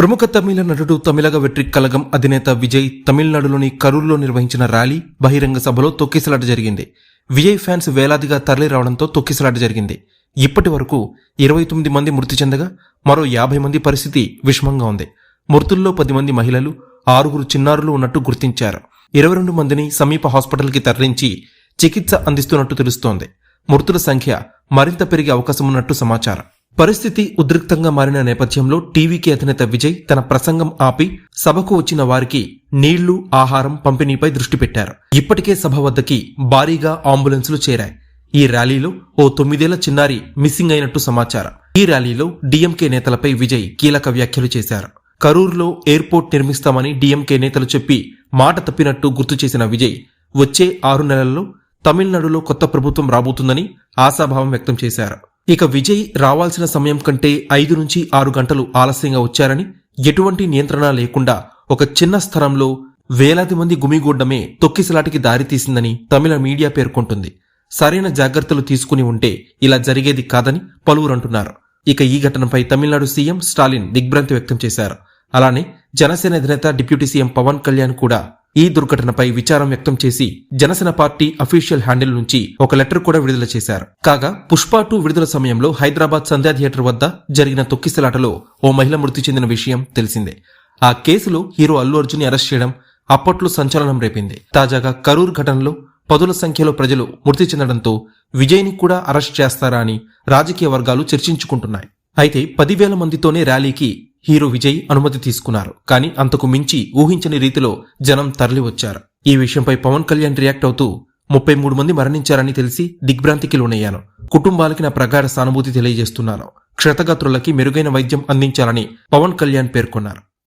ప్రముఖ తమిళ నటుడు తమిళగ వెట్రి కలగం అధినేత విజయ్ తమిళనాడులోని కరూరులో నిర్వహించిన ర్యాలీ బహిరంగ సభలో తొక్కిసలాట జరిగింది. విజయ్ ఫ్యాన్స్ వేలాదిగా తరలి రావడంతో తొక్కిసలాట జరిగింది. ఇప్పటి వరకు ఇరవై తొమ్మిది మంది మృతి చెందగా మరో యాభై మంది పరిస్థితి విషమంగా ఉంది. మృతుల్లో పది మంది మహిళలు ఆరుగురు చిన్నారులు ఉన్నట్టు గుర్తించారు. ఇరవై రెండు మందిని సమీప హాస్పిటల్కి తరలించి చికిత్స అందిస్తున్నట్టు తెలుస్తోంది. మృతుల సంఖ్య మరింత పెరిగే అవకాశం ఉన్నట్టు సమాచారం. పరిస్థితి ఉద్రిక్తంగా మారిన నేపథ్యంలో టీవీకి అధినేత విజయ్ తన ప్రసంగం ఆపి సభకు వచ్చిన వారికి నీళ్ళు ఆహారం పంపిణీపై దృష్టి పెట్టారు. ఇప్పటికే సభ వద్దకి భారీగా అంబులెన్సులు చేరాయి. ఈ ర్యాలీలో ఓ తొమ్మిదేళ్ళ చిన్నారి మిస్సింగ్ అయినట్టు సమాచారం. ఈ ర్యాలీలో డీఎంకే నేతలపై విజయ్ కీలక వ్యాఖ్యలు చేశారు. కరూర్లో ఎయిర్పోర్ట్ నిర్మిస్తామని డీఎంకే నేతలు చెప్పి మాట తప్పినట్టు గుర్తు చేసిన విజయ్ వచ్చే ఆరు నెలల్లో తమిళనాడులో కొత్త ప్రభుత్వం రాబోతుందని ఆశాభావం వ్యక్తం చేశారు. ఇక విజయ్ రావాల్సిన సమయం కంటే ఐదు నుంచి ఆరు గంటలు ఆలస్యంగా వచ్చారని ఎటువంటి నియంత్రణ లేకుండా ఒక చిన్న స్థలంలో వేలాది మంది గుమిగూడ్డమే తొక్కిసలాటికి దారితీసిందని తమిళ మీడియా పేర్కొంటుంది. సరైన జాగ్రత్తలు తీసుకుని ఉంటే ఇలా జరిగేది కాదని పలువురు అంటున్నారు. ఇక ఈ ఘటనపై తమిళనాడు సీఎం స్టాలిన్ దిగ్భ్రాంతి వ్యక్తం చేశారు. అలానే జనసేన అధినేత డిప్యూటీ సీఎం పవన్ కళ్యాణ్ కూడా ఈ దుర్ఘటనపై విచారం వ్యక్తం చేసి జనసేన పార్టీ అఫీషియల్ హ్యాండిల్ నుంచి ఒక లెటర్ కూడా విడుదల చేశారు. కాగా పుష్ప టూ విడుదల సమయంలో హైదరాబాద్ సంధ్యా థియేటర్ వద్ద జరిగిన తొక్కిసలాటలో ఓ మహిళ మృతి చెందిన విషయం తెలిసిందే. ఆ కేసులో హీరో అల్లు అర్జున్ అరెస్ట్ చేయడం అప్పట్లో సంచలనం రేపింది. తాజాగా కరూర్ ఘటనలో పదుల సంఖ్యలో ప్రజలు మృతి చెందడంతో విజయ్ని కూడా అరెస్ట్ చేస్తారా అని రాజకీయ వర్గాలు చర్చించుకుంటున్నాయి. అయితే పదివేల మందితోనే ర్యాలీకి హీరో విజయ్ అనుమతి తీసుకున్నారు. కానీ అంతకు మించి ఊహించని రీతిలో జనం తరలివచ్చారు. ఈ విషయంపై పవన్ కళ్యాణ్ రియాక్ట్ అవుతూ ముప్పై మూడు మంది మరణించారని తెలిసి దిగ్భ్రాంతికి లోనయ్యాను. కుటుంబాలకి నా ప్రగాఢ సానుభూతి తెలియజేస్తున్నాను. క్షతగాత్రులకి మెరుగైన వైద్యం అందించాలని పవన్ కళ్యాణ్ పేర్కొన్నారు.